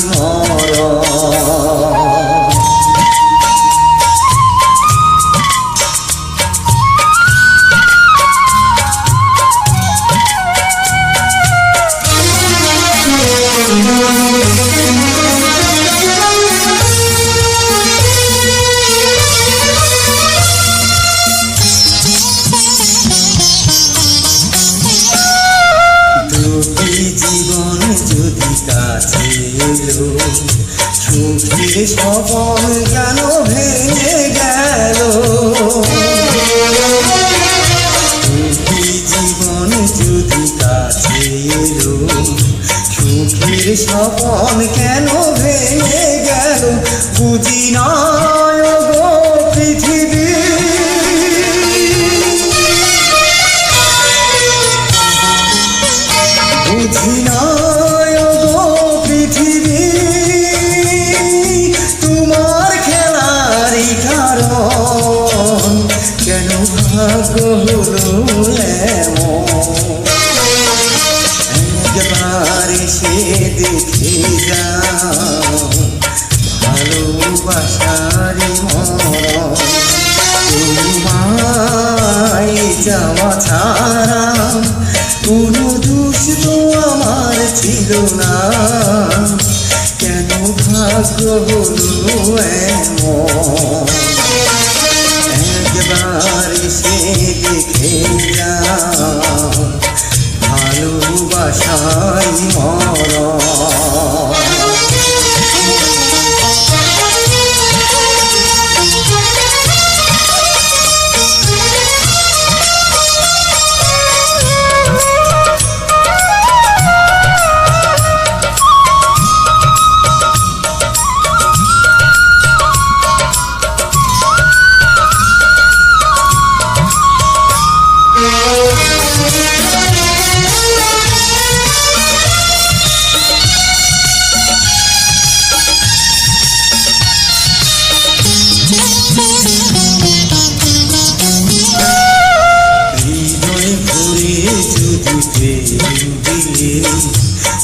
ভালোবাসার এলো কেন ভেঙে গেল। জীবন যদি কাছে এলো সুখের স্বপন কেন ভেঙে গেল? বুঝি না। কোনো দোষ তো আমার ছিল না। কেন ভাগ্য হলো এমন? একবার সে দেখে যাও, ভালোবাসাই মরম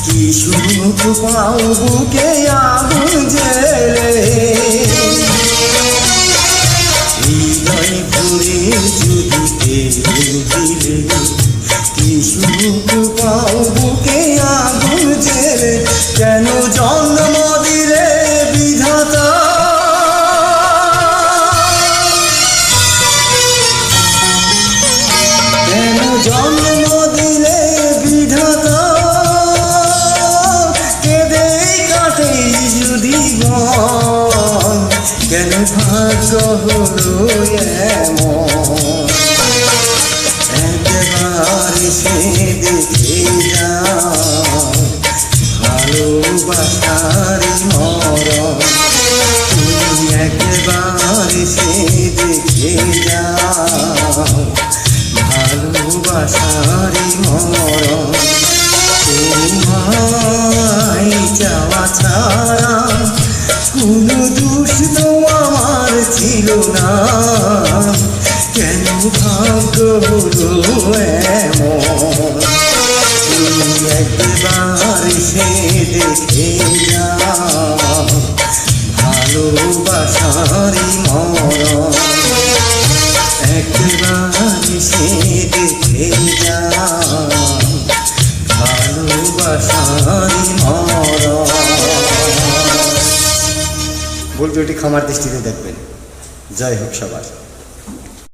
কি সুখ পাও বুকে আগুন জেলে হৃদয় ভরে যদি ভাগ্য হলো এমন একবার সে দেখে ভালোবাসার মরম তুমি একবার সে দেখে ভালোবাসারি মরম তোমায় চাওয়া ছাড়া কোনো একবার সে দেখে ভালোবাসারি মরম একবার সে দেখে ভালোবাসারি মরম বলতো এটি ক্ষমার দৃষ্টিতে দেখবেন। জয় হোক সবার।